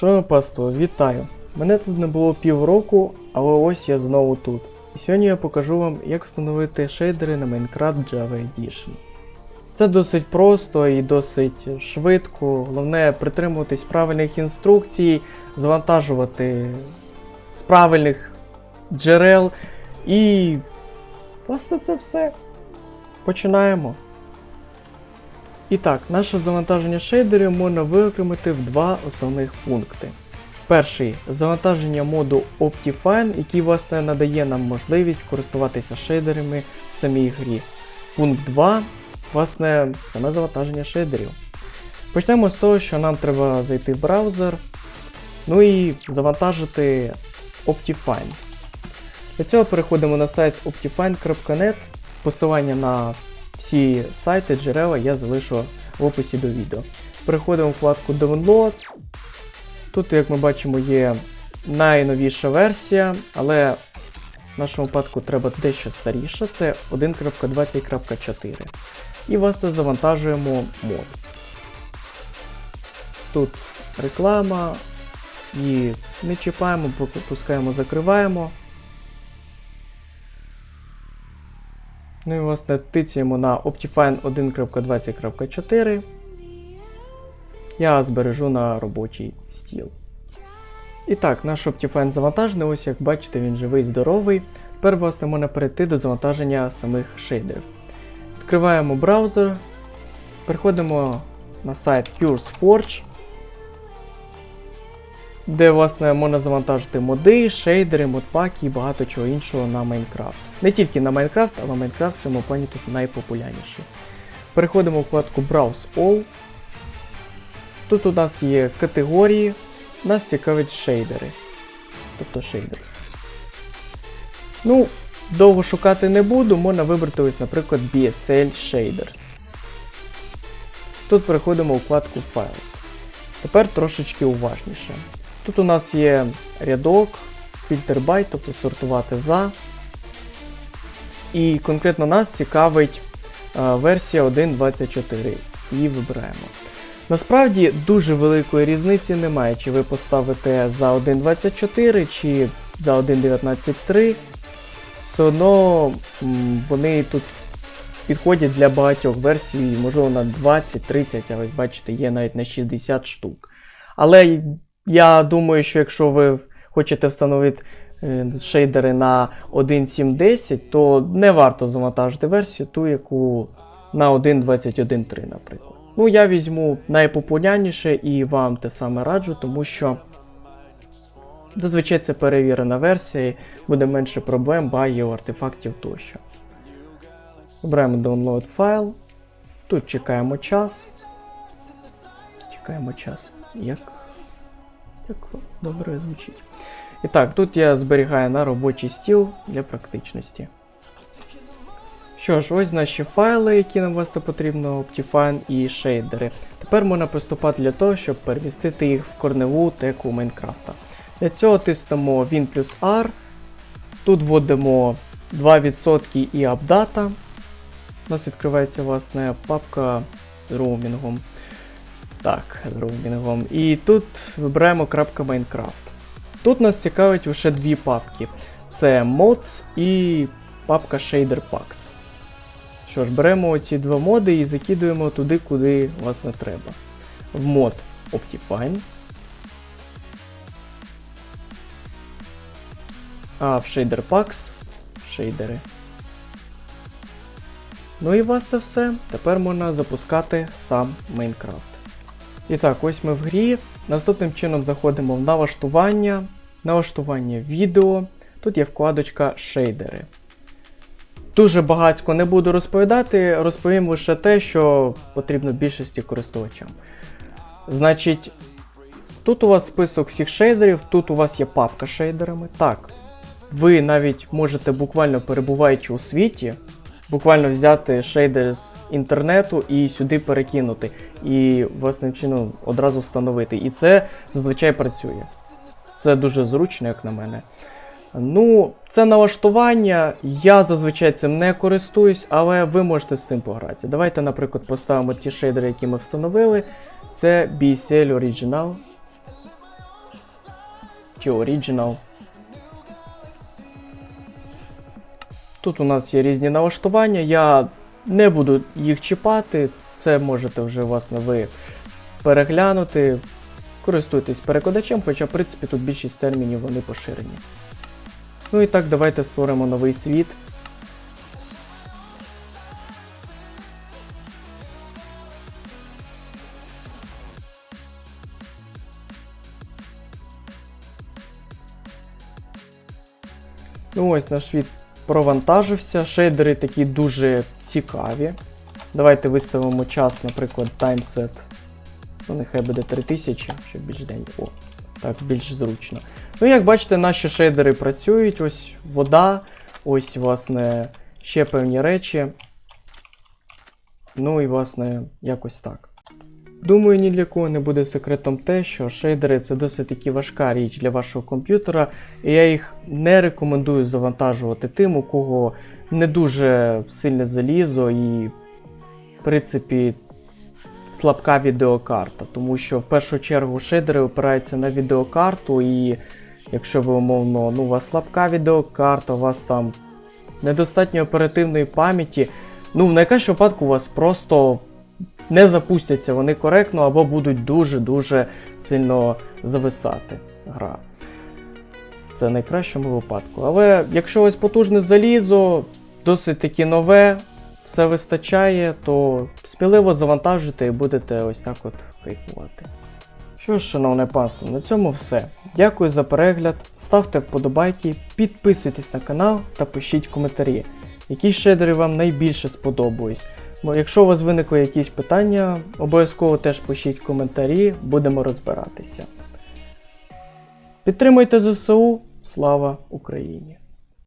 Шановне паство, вітаю! Мене тут не було півроку, але ось я знову тут. І сьогодні я покажу вам, як встановити шейдери на Minecraft Java Edition. Це досить просто і досить швидко. Головне притримуватись правильних інструкцій, завантажувати з правильних джерел. І власне це все. Починаємо. І так, наше завантаження шейдерів можна виокремити в два основних пункти. Перший завантаження моду Optifine, який власне надає нам можливість користуватися шейдерами в самій грі. Пункт 2 власне саме завантаження шейдерів. Почнемо з того, що нам треба зайти в браузер, ну і завантажити Optifine. Для цього переходимо на сайт optifine.net. Посилання на всі сайти, джерела я залишу в описі до відео. Переходимо в вкладку Downloads. Тут, як ми бачимо, є найновіша версія, але в нашому випадку треба дещо старіша, це 1.20.4. І власне завантажуємо мод. Тут реклама, і не чіпаємо, пропускаємо, закриваємо. Ну і власне тицяємо на Optifine 1.20.4. Я збережу на робочий стіл. І так, наш Optifine завантажений, ось як бачите, він живий, здоровий. Тепер власне можна перейти до завантаження самих шейдерів. Відкриваємо браузер, переходимо на сайт CuresForge, де власне можна завантажити моди, шейдери, модпаки і багато чого іншого на Minecraft. Не тільки на Minecraft, але Minecraft в цьому плані тут найпопулярніший. Переходимо в вкладку Browse All. Тут у нас є категорії, нас цікавить шейдери. Тобто shaders. Ну, довго шукати не буду, можна вибрати ось, наприклад, BSL Shaders. Тут переходимо у вкладку Files. Тепер трошечки уважніше. Тут у нас є рядок, фільтр байт, тобто сортувати за. І конкретно нас цікавить е, версія 1.24. Її вибираємо. Насправді дуже великої різниці немає, чи ви поставите за 1.24 чи за 1.19.3. Все одно вони тут підходять для багатьох версій, можливо на 20-30, а ось бачите, є навіть на 60 штук. Але я думаю, що якщо ви хочете встановити шейдери на 1.7.10, то не варто завантажити версію, ту, яку на 1.21.3, наприклад. Ну, я візьму найпопулярніше і вам те саме раджу, тому що зазвичай це перевірена версія, буде менше проблем, багів, артефактів тощо. Обираємо download файл. Тут чекаємо час. Чекаємо час. Як? Як добре звучить. І так, тут я зберігаю на робочий стіл для практичності. Що ж, ось наші файли, які нам власне потрібно, Optifine і шейдери. Тепер можна приступати для того, щоб перемістити їх в корневу теку Майнкрафта. Для цього тиснемо Win плюс R. Тут вводимо 2% і апдата. У нас відкривається власне папка з роумінгом. Так, з роумінгом. І тут вибираємо крапка Minecraft. Тут нас цікавить лише дві папки. Це Mods і папка Shader Packs. Що ж, беремо ці два моди і закидуємо туди, куди власне треба. В мод Optifine. А в Shader Packs шейдери. Ну і власне все. Тепер можна запускати сам Майнкрафт. І так, ось ми в грі. Наступним чином заходимо в налаштування, налаштування відео. Тут є вкладочка шейдери. Дуже багатько не буду розповідати, розповім лише те, що потрібно більшості користувачам. Значить, тут у вас список всіх шейдерів, тут у вас є папка з шейдерами. Так, ви навіть можете буквально перебуваючи у світі, буквально взяти шейдер з інтернету і сюди перекинути. І власним чином одразу встановити. І це зазвичай працює. Це дуже зручно, як на мене. Ну, це налаштування. Я зазвичай цим не користуюсь, але ви можете з цим погратися. Давайте, наприклад, поставимо ті шейдери, які ми встановили. Це BCL Original. чи Original. Тут у нас є різні налаштування, я не буду їх чіпати, це можете вже власне ви переглянути. Користуйтесь перекладачем, хоча, в принципі, тут більшість термінів вони поширені. Ну і так, давайте створимо новий світ. Ну ось наш світ провантажився. Шейдери такі дуже цікаві. Давайте виставимо час, наприклад, таймсет. Ну, нехай буде 3000, щоб більш день. О, так, більш зручно. Ну, як бачите, наші шейдери працюють. Ось вода, ось, власне, ще певні речі. Ну і, власне, якось так. Думаю, ні для кого не буде секретом те, що шейдери це досить таки важка річ для вашого комп'ютера, і я їх не рекомендую завантажувати тим, у кого не дуже сильне залізо і, в принципі, слабка відеокарта. Тому що в першу чергу шейдери опираються на відеокарту, і якщо ви умовно, ну, у вас слабка відеокарта, у вас там недостатньо оперативної пам'яті, ну, в найкращому випадку у вас просто не запустяться вони коректно або будуть дуже-дуже сильно зависати гра. Це в найкращому випадку. Але якщо ось потужне залізо, досить таки нове, все вистачає, то сміливо завантажуйте і будете ось так от кайфувати. Що ж, шановне панство, на цьому все. Дякую за перегляд, ставте вподобайки, підписуйтесь на канал та пишіть коментарі, які шейдери вам найбільше сподобались. Якщо у вас виникли якісь питання, обов'язково теж пишіть коментарі, будемо розбиратися. Підтримуйте ЗСУ, слава Україні!